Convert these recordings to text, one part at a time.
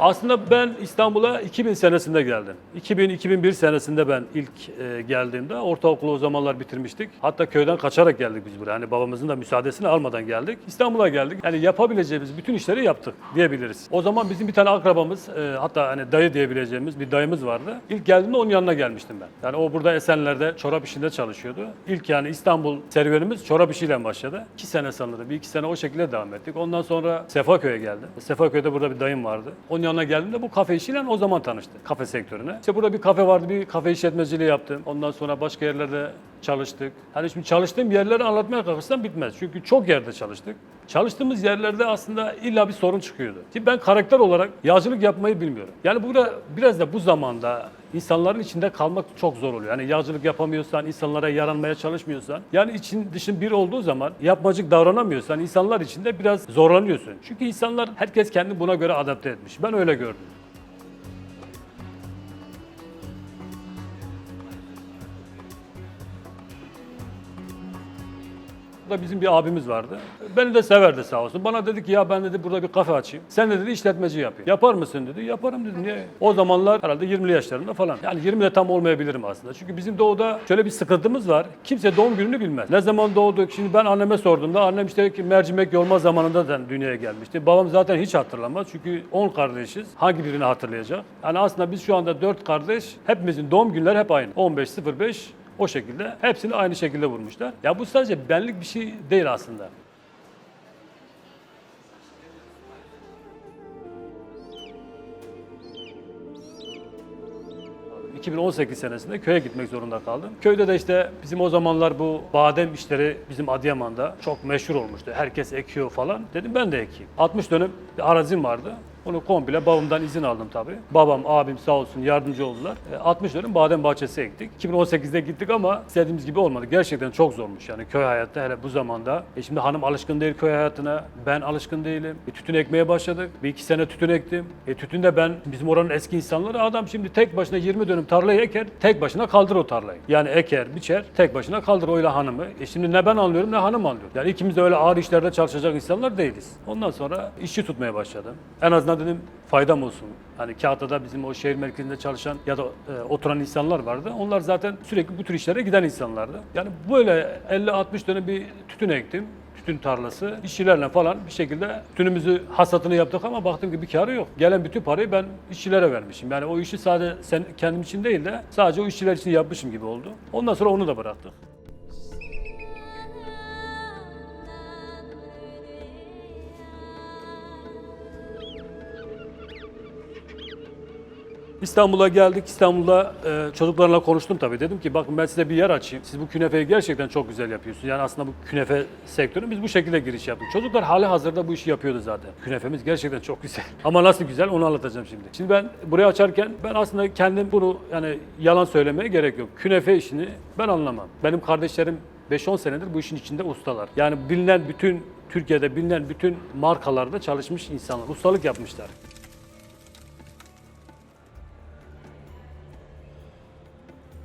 Aslında ben İstanbul'a 2000 senesinde geldim. 2000-2001 senesinde ben ilk e, geldiğimde ortaokulu o zamanlar bitirmiştik. Hatta köyden kaçarak geldik biz buraya. Hani babamızın da müsaadesini almadan geldik. İstanbul'a geldik. Yani yapabileceğimiz bütün işleri yaptık diyebiliriz. O zaman bizim bir tane akrabamız, e, hatta hani dayı diyebileceğimiz bir dayımız vardı. İlk geldiğimde onun yanına gelmiştim ben. Yani o burada Esenler'de çorap işinde çalışıyordu. İlk yani İstanbul serüvenimiz çorap işiyle başladı. İki sene sanırım. Bir iki sene o şekilde devam ettik. Ondan sonra Sefaköy'e geldim. Sefaköy'de burada bir dayım vardı. Onun yanına geldiğimde bu kafe işiyle o zaman tanıştık. Kafe sektörüne. İşte burada bir kafe vardı. Bir kafe işletmeciliği yaptım. Ondan sonra başka yerlerde çalıştık. Hani şimdi çalıştığım yerleri anlatmaya kalkırsam bitmez. Çünkü çok yerde çalıştık. Çalıştığımız yerlerde aslında illa bir sorun çıkıyordu. Şimdi ben karakter olarak yağcılık yapmayı bilmiyorum. Yani burada biraz da bu zamanda insanların içinde kalmak çok zor oluyor. Yani yağcılık yapamıyorsan, insanlara yaranmaya çalışmıyorsan, yani için dışın bir olduğu zaman yapmacık davranamıyorsan insanlar içinde biraz zorlanıyorsun. Çünkü insanlar herkes kendini buna göre adapte etmiş. Ben öyle gördüm. Burada bizim bir abimiz vardı. Beni de severdi sağ olsun. Bana dedi ki ya ben dedi burada bir kafe açayım. Sen de dedi işletmeci yapayım. Yapar mısın dedi. Yaparım dedim. Niye? O zamanlar herhalde 20'li yaşlarında falan. Yani 20 de tam olmayabilirim aslında. Çünkü bizim doğuda şöyle bir sıkıntımız var. Kimse doğum gününü bilmez. Ne zaman doğduk? Şimdi ben anneme sorduğumda annem işte mercimek yolma zamanında da dünyaya gelmişti. Babam zaten hiç hatırlamaz. Çünkü 10 kardeşiz. Hangi birini hatırlayacak? Yani aslında biz şu anda 4 kardeş. Hepimizin doğum günleri hep aynı. 15.05 o şekilde hepsini aynı şekilde vurmuşlar. Ya bu sadece benlik bir şey değil aslında. Abi, 2018 senesinde köye gitmek zorunda kaldım. Köyde de işte bizim o zamanlar bu badem işleri bizim Adıyaman'da çok meşhur olmuştu. Herkes ekiyor falan. Dedim ben de ekeyim. 60 dönüm bir arazim vardı. Onu komple babamdan izin aldım tabii. Babam, abim sağ olsun yardımcı oldular. E, 60 dönüm badem bahçesi ektik. 2018'de gittik ama istediğimiz gibi olmadı. Gerçekten çok zormuş yani köy hayatı hele bu zamanda. E şimdi hanım alışkın değil köy hayatına. Ben alışkın değilim. E, tütün ekmeye başladık. Bir iki sene tütün ektim. E, tütün de ben bizim oranın eski insanları adam şimdi tek başına 20 dönüm tarlayı eker. Tek başına kaldır o tarlayı. Yani eker, biçer. Tek başına kaldır oyla hanımı. E şimdi ne ben anlıyorum ne hanım anlıyor. Yani ikimiz de öyle ağır işlerde çalışacak insanlar değiliz. Ondan sonra işçi tutmaya başladım. En azından dedim faydam olsun. Hani Kağıta'da bizim o şehir merkezinde çalışan ya da e, oturan insanlar vardı. Onlar zaten sürekli bu tür işlere giden insanlardı. Yani böyle 50-60 dönem bir tütün ektim. Tütün tarlası. İşçilerle falan bir şekilde tütünümüzü hasatını yaptık ama baktım ki bir karı yok. Gelen bütün parayı ben işçilere vermişim. Yani o işi sadece sen, kendim için değil de sadece o işçiler için yapmışım gibi oldu. Ondan sonra onu da bıraktık. İstanbul'a geldik. İstanbul'da e, çocuklarla konuştum tabii. Dedim ki bakın ben size bir yer açayım. Siz bu künefeyi gerçekten çok güzel yapıyorsunuz. Yani aslında bu künefe sektörü biz bu şekilde giriş yaptık. Çocuklar hali hazırda bu işi yapıyordu zaten. Künefemiz gerçekten çok güzel. Ama nasıl güzel onu anlatacağım şimdi. Şimdi ben burayı açarken ben aslında kendim bunu yani yalan söylemeye gerek yok. Künefe işini ben anlamam. Benim kardeşlerim 5-10 senedir bu işin içinde ustalar. Yani bilinen bütün Türkiye'de bilinen bütün markalarda çalışmış insanlar. Ustalık yapmışlar.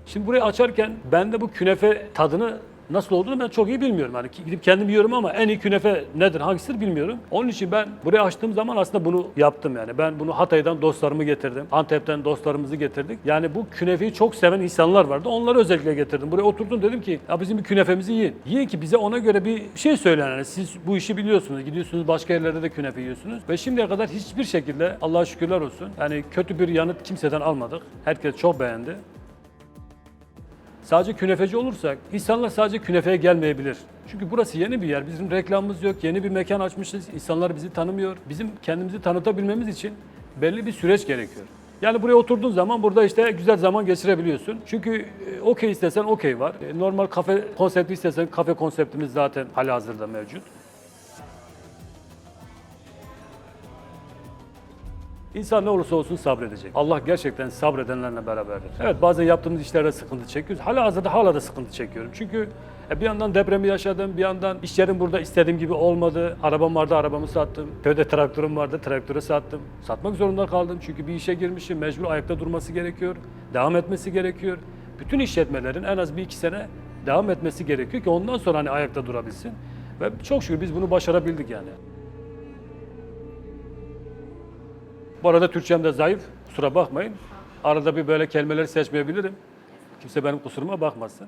Şimdi burayı açarken ben de bu künefe tadını nasıl olduğunu ben çok iyi bilmiyorum. Yani gidip kendim yiyorum ama en iyi künefe nedir, hangisidir bilmiyorum. Onun için ben burayı açtığım zaman aslında bunu yaptım yani. Ben bunu Hatay'dan dostlarımı getirdim. Antep'ten dostlarımızı getirdik. Yani bu künefeyi çok seven insanlar vardı. Onları özellikle getirdim. Buraya oturdum dedim ki ya bizim bir künefemizi yiyin. Yiyin ki bize ona göre bir şey söyleyin. Yani siz bu işi biliyorsunuz. Gidiyorsunuz başka yerlerde de künefe yiyorsunuz. Ve şimdiye kadar hiçbir şekilde Allah'a şükürler olsun. Yani kötü bir yanıt kimseden almadık. Herkes çok beğendi. Sadece künefeci olursak insanlar sadece künefeye gelmeyebilir. Çünkü burası yeni bir yer. Bizim reklamımız yok. Yeni bir mekan açmışız. İnsanlar bizi tanımıyor. Bizim kendimizi tanıtabilmemiz için belli bir süreç gerekiyor. Yani buraya oturduğun zaman burada işte güzel zaman geçirebiliyorsun. Çünkü e, okey istesen okey var. E, Normal kafe konsepti istesen kafe konseptimiz zaten halihazırda mevcut. İnsan ne olursa olsun sabredecek. Allah gerçekten sabredenlerle beraberdir. Evet bazen yaptığımız işlerde sıkıntı çekiyoruz. Hala hazırda hala da sıkıntı çekiyorum. Çünkü e, bir yandan depremi yaşadım, bir yandan iş yerim burada istediğim gibi olmadı. Arabam vardı, arabamı sattım. Köyde traktörüm vardı, traktörü sattım. Satmak zorunda kaldım çünkü bir işe girmişim, mecbur ayakta durması gerekiyor. Devam etmesi gerekiyor. Bütün işletmelerin en az bir iki sene devam etmesi gerekiyor ki ondan sonra hani ayakta durabilsin. Ve çok şükür biz bunu başarabildik yani. Bu arada Türkçem de zayıf. Kusura bakmayın. Arada bir böyle kelimeleri seçmeyebilirim. Kimse benim kusuruma bakmasın.